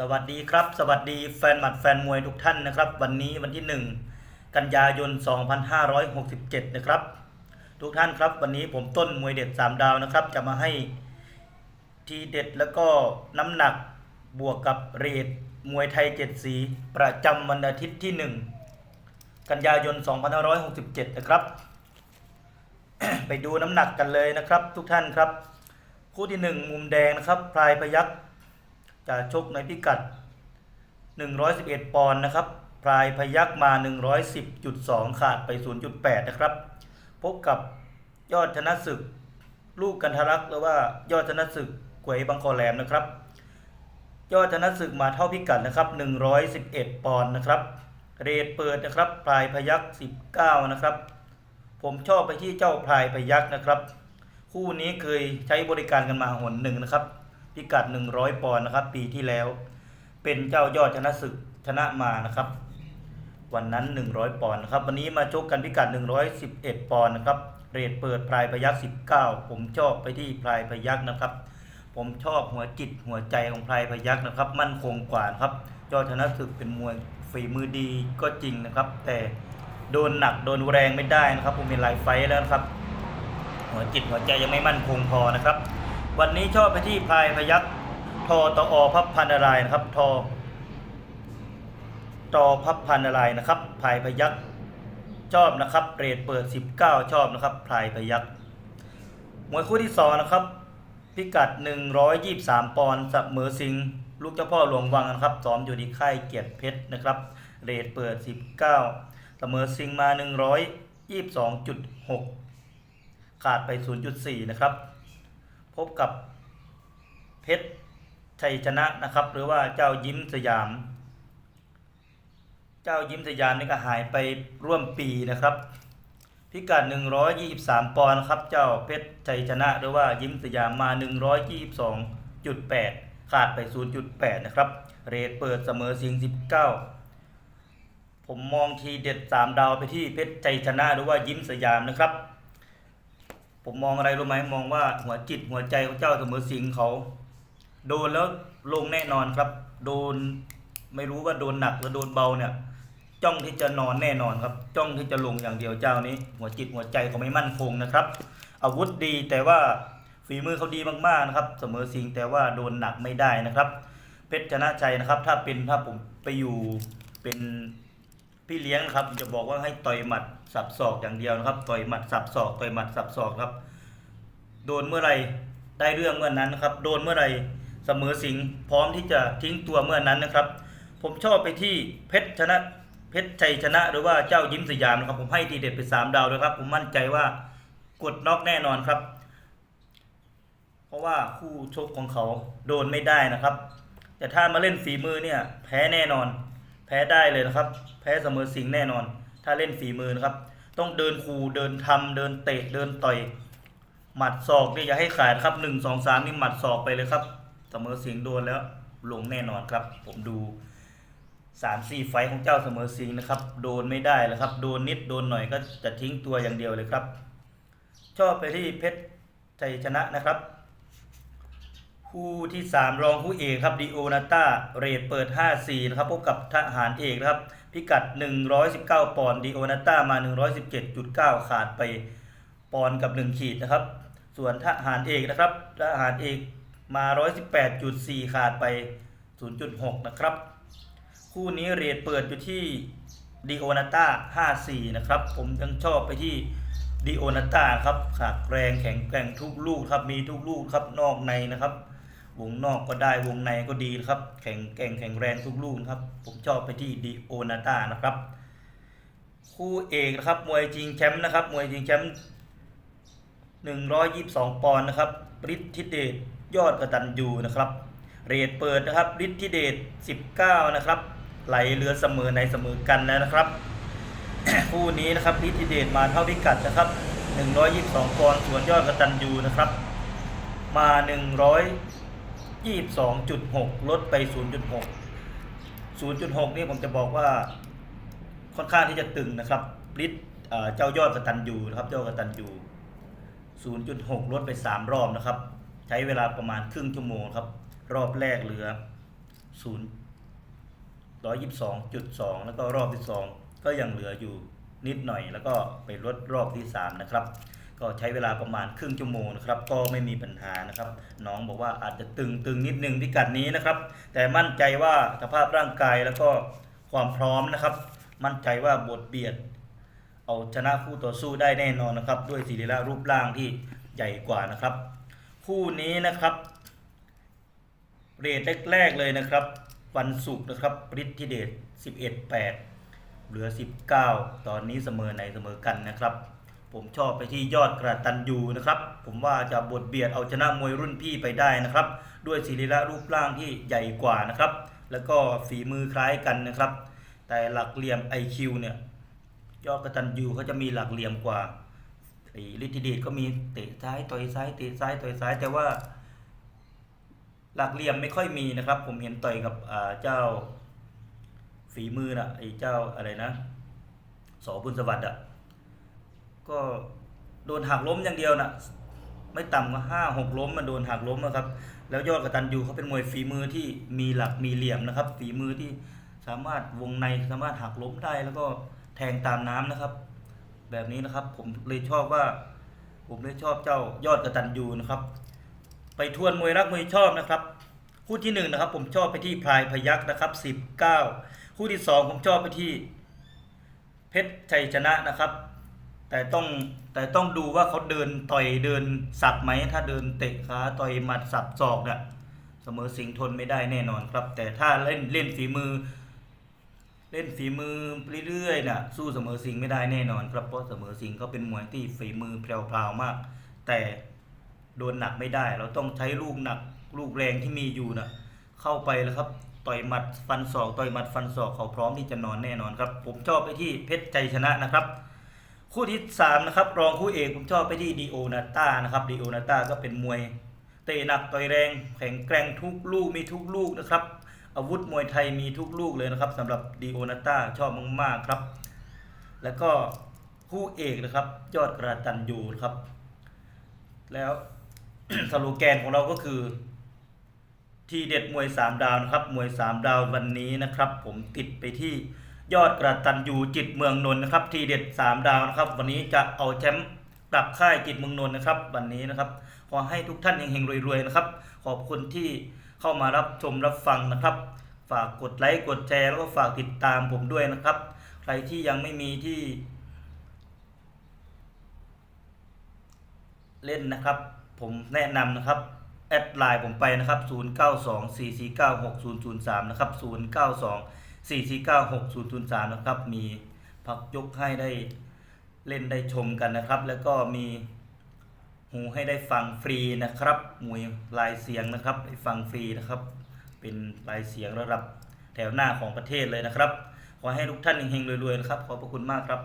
สวัสดีครับ สวัสดีแฟนหมัดแฟนมวยทุกท่านนะครับ วันนี้วันที่ 1 กันยายน 2567 นะครับ ทุกท่านครับ วันนี้ผมต้นมวยเด็ด 3 ดาวนะครับ จะมาให้ทีเด็ดแล้วก็น้ำหนักบวกกับเรทมวยไทย 7 สี ประจำวันอาทิตย์ที่ 1 กันยายน 2567 นะครับ ไปดูน้ำหนักกันเลยนะครับ ทุกท่านครับ คู่ที่ 1 มุมแดงนะครับพลายพยักษ จะชกในพิกัด 111 ปอนด์นะครับพลายพยักมา 110.2 ขาดไป 0.8 นะครับ พบกับยอดชนะศึก ลูกกันทะลักหรือว่ายอดชนะศึกกวยบางคอแหลมนะครับ ยอดชนะศึกมาเท่าพิกัดนะครับ 111 ปอนด์นะครับ เรทเปิดนะครับพลายพยัก19 นะครับ ผมชอบไปที่เจ้าพลายพยักนะครับ คู่นี้เคยใช้บริการกันมาหนหนึ่งนะครับ พิกัด 100 ปอนด์นะครับ ปีที่แล้ว เป็นเจ้ายอดชนะศึกชนะมานะครับ วันนั้น 100 ปอนด์นะครับ วันนี้มาชกกันพิกัด 111 ปอนด์นะครับเรทเปิดพลายพยัก19 ผมชอบไปที่พลายพยักนะครับ ผมชอบหัวจิตหัวใจของพลายพยักนะครับ มั่นคงกว่านะครับยอดชนะศึกเป็นมวยฝีมือดีก็จริงนะครับ แต่โดนหนักโดนแรงไม่ได้นะครับ ผมเป็นหลายไฟแล้วนะครับ หัวจิตหัวใจยังไม่มั่นคงพอนะครับ วันนี้ชอบไปที่พายพยักทอตออพับพันอะไรายนะครับ ทอตอพับพันอะไรายนะครับพายพยักชอบนะครับเรทเปิด 19 ชอบนะครับพายพยักมวยคู่ที่สองนะครับ พิกัด 123 ปอนด์เสมอสิงลูกเจ้าพ่อหลวงวังนะครับซ้อมอยู่ที่ค่ายเกียรติเพชรนะครับ เรทเปิด 19เสมอสิงห์มา 122.6 ขาดไป 0.4 นะครับ พบกับเพชรชัยชนะนะครับ หรือว่าเจ้ายิ้มสยาม เจ้ายิ้มสยามนี่ก็หายไปร่วมปีนะครับ พิกัด 123 ปอนด์ครับ เจ้าเพชรชัยชนะ หรือว่ายิ้มสยามมา 122.8 ขาดไป 0.8 นะครับ เรทเปิดเสมอสิงห์19 ผมมองทีเด็ด 3 ดาวไปที่เพชรชัยชนะ หรือว่ายิ้มสยามนะครับ ผมมองอะไรรู้ไหมมองว่าหัวจิตหัวใจของเจ้าเสมอสิงเขา โดนแล้วลงแน่นอนครับ โดนไม่รู้ว่าโดนหนักหรือโดนเบาเนี่ย จ้องที่จะนอนแน่นอนครับ จ้องที่จะลงอย่างเดียวเจ้านี้ หัวจิตหัวใจเขาไม่มั่นคงนะครับ อาวุธดีแต่ว่าฝีมือเขาดีมากๆนะครับ เสมอสิงแต่ว่าโดนหนักไม่ได้นะครับ เพชรชนะชัยนะครับ ถ้าเป็นถ้าผมไปอยู่เป็น พี่เลี้ยงครับจะบอกว่าให้ต่อยหมัดสับศอกอย่างเดียวนะครับ ต่อยหมัดสับศอกต่อยหมัดสับศอกครับ โดนเมื่อไรได้เรื่องเมื่อนั้นนะครับ โดนเมื่อไรเสมอสิงพร้อมที่จะทิ้งตัวเมื่อนั้นนะครับ ผมชอบไปที่เพชรชนะเพชรชัยชนะหรือว่าเจ้ายิ้มสยามนะครับผมให้ทีเด็ดไปสามดาวเลยครับ ผมมั่นใจว่ากดน็อกแน่นอนครับ เพราะว่าคู่ชกของเขาโดนไม่ได้นะครับ แต่ถ้ามาเล่นฝีมือเนี่ยแพ้แน่นอน แพ้ได้เลยนะครับ แพ้เสมอสิงแน่นอน ถ้าเล่นฝีมือนะครับ ต้องเดินคูเดินทำเดินเตะเดินต่อย หมัดศอกนี่อย่าให้ขาดครับหนึ่งสองสามนี่หมัดศอกไปเลยครับ เสมอสิงโดนแล้วลงแน่นอนครับ ผมดูสามสี่ไฟของเจ้าเสมอสิงนะครับ โดนไม่ได้แล้วครับ โดนนิดโดนหน่อยก็จะทิ้งตัวอย่างเดียวเลยครับ ชอบไปที่เพชรชัยชนะนะครับ คู่ที่ 3 รองคู่เอกครับดิโอนาตาเรทเปิด 5-4 นะครับ พบกับทหารเอกนะครับ พิกัด 119 ปอนด์ดิโอนาตามา 117.9 ขาดไปปอนด์กับ 1 ขีดนะครับ ส่วนทหารเอกนะครับทหารเอกมา 118.4 ขาดไป 0.6 นะครับ คู่นี้เรทเปิดอยู่ที่ดิโอนาต้า54 นะครับ ผมยังชอบไปที่ดิโอนาตาครับขาดแรงแข็งแกร่งทุกลูกครับ มีทุกลูกครับ นอกในนะครับ วงนอกก็ได้วงในก็ดีนะครับ แข็งแกร่งแข็งแรงทุกลูกนะครับ ผมชอบไปที่ดิโอนาตานะครับ คู่เอกนะครับมวยจริงแชมป์นะครับมวยจริงแชมป์122 ปอนด์นะครับฤทธิเดชยอดกระตันยูนะครับ เรทเปิดนะครับฤทธิเดช19 นะครับ ไหลเรือเสมอในเสมอกันแล้วนะครับ คู่นี้นะครับฤทธิเดชมาเท่าพิกัดนะครับ 122 ปอนด์ส่วนยอดกระตันยูนะครับ มา 122.6ลดไป0.6 0.6นี่ผมจะบอกว่าค่อนข้างที่จะตึงนะครับฤทธิ์เจ้ายอดกระตันยูนะครับเจ้ากระตันยู0.6ลดไป3รอบนะครับ ใช้เวลาประมาณครึ่งชั่วโมงครับ รอบแรกเหลือศูนย์ร้อยยี่สิบสองจุดสองแล้วก็รอบที่สองก็ยังเหลืออยู่นิดหน่อยแล้วก็ไปลดรอบที่สามนะครับ ก็ใช้เวลาประมาณครึ่งชั่วโมงนะครับก็ไม่มีปัญหานะครับ น้องบอกว่าอาจจะตึงตึงนิดนึงพิกัดนี้นะครับ แต่มั่นใจว่าสภาพร่างกายแล้วก็ความพร้อมนะครับ มั่นใจว่าบทเบียด เอาชนะคู่ต่อสู้ได้แน่นอนนะครับ ด้วยสีรีระรูปร่างที่ใหญ่กว่านะครับ คู่นี้นะครับเรทแรกๆเลยนะครับ วันศุกร์นะครับฤทธิเดช11 8 เหลือ 19 ตอนนี้เสมอในเสมอกันนะครับ ผมชอบไปที่ยอดกระตันยูนะครับ ผมว่าจะบทเบียดเอาชนะมวยรุ่นพี่ไปได้นะครับ ด้วยศิริระรูปร่างที่ใหญ่กว่านะครับ แล้วก็ฝีมือคล้ายกันนะครับ แต่หลักเหลี่ยม IQ เนี่ยยอดกระตันยูเขาจะมีหลักเหลี่ยมกว่าไอ้ฤทธิเดชก็มีเตะซ้ายต่อยซ้ายเตะซ้ายต่อยซ้ายแต่ว่า หลักเหลี่ยมไม่ค่อยมีนะครับ ผมเห็นต่อยกับเจ้าฝีมือน่ะไอ้เจ้าอะไรนะสอบุญสวัสดิ์อะ ก็โดนหักล้มอย่างเดียวน่ะไม่ต่ำกว่าห้าหกล้มมันโดนหักล้มนะครับ แล้วยอดกระตันยูเขาเป็นมวยฝีมือที่มีหลักมีเหลี่ยมนะครับ ฝีมือที่สามารถวงในสามารถหักล้มได้แล้วก็แทงตามน้ำนะครับ แบบนี้นะครับผมเลยชอบว่า ผมเลยชอบเจ้ายอดกระตันยูนะครับ ไปทวนมวยรักมวยชอบนะครับ คู่ที่หนึ่งนะครับ ผมชอบไปที่พลายพยักษ์นะครับสิบเก้าคู่ที่สองผมชอบไปที่ เพชรชัยชนะนะครับ แต่ต้องแต่ต้องดูว่าเขาเดินต่อยเดินสับไหมถ้าเดินเตะขาต่อยหมัดสับศอกเนี่ยเสมอสิงทนไม่ได้แน่นอนครับ แต่ถ้าเล่นเล่นฝีมือ เล่นฝีมือเรื่อยๆน่ะสู้เสมอสิงไม่ได้แน่นอนครับเพราะเสมอสิงห์ก็เป็นมวยที่ฝีมือแพรวๆมาก แต่โดนหนักไม่ได้ เราต้องใช้ลูกหนักลูกแรงที่มีอยู่น่ะเข้าไปแล้วครับต่อยหมัดฟันศอกต่อยหมัดฟันศอกเขาพร้อมที่จะนอนแน่นอนครับ ผมชอบไปที่เพชรใจชนะนะครับ คู่ที่สามนะครับรองคู่เอกผมชอบไปที่ดีโอนาต้านะครับดีโอนาต้าก็เป็นมวยเตะหนักต่อยแรงแข็งแกร่งทุกลูกมีทุกลูกนะครับ อาวุธมวยไทยมีทุกลูกเลยนะครับสำหรับดีโอนาต้าชอบมากๆครับ แล้วก็คู่เอกนะครับยอดกระตันยูครับ แล้วสโลแกนของเราก็คือทีเด็ดมวยสามดาวนะครับ มวยสามดาววันนี้นะครับ ผมติดไปที่ ยอดกระตันยูจิตเมืองนนท์นะครับ ทีเด็ดสามดาวนะครับ วันนี้จะเอาแชมป์กลับค่ายจิตเมืองนนท์นะครับวันนี้นะครับ ขอให้ทุกท่านเฮงๆรวยๆนะครับ ขอบคุณที่เข้ามารับชมรับฟังนะครับ ฝากกดไลค์กดแชร์แล้วก็ฝากติดตามผมด้วยนะครับ ใครที่ยังไม่มีที่ เล่นนะครับ ผมแนะนำนะครับแอดไลน์ผมไปนะครับ 0924496003 นะครับ 4496003 นะครับ มีพักยกให้ได้เล่นได้ชมกันนะครับ แล้วก็มีหูให้ได้ฟังฟรีนะครับมวยลายเสียงนะครับได้ฟังฟรีนะครับ เป็นลายเสียงระดับแถวหน้าของประเทศเลยนะครับ ขอให้ทุกท่านเฮงๆรวยๆนะครับ ขอบพระคุณมากครับ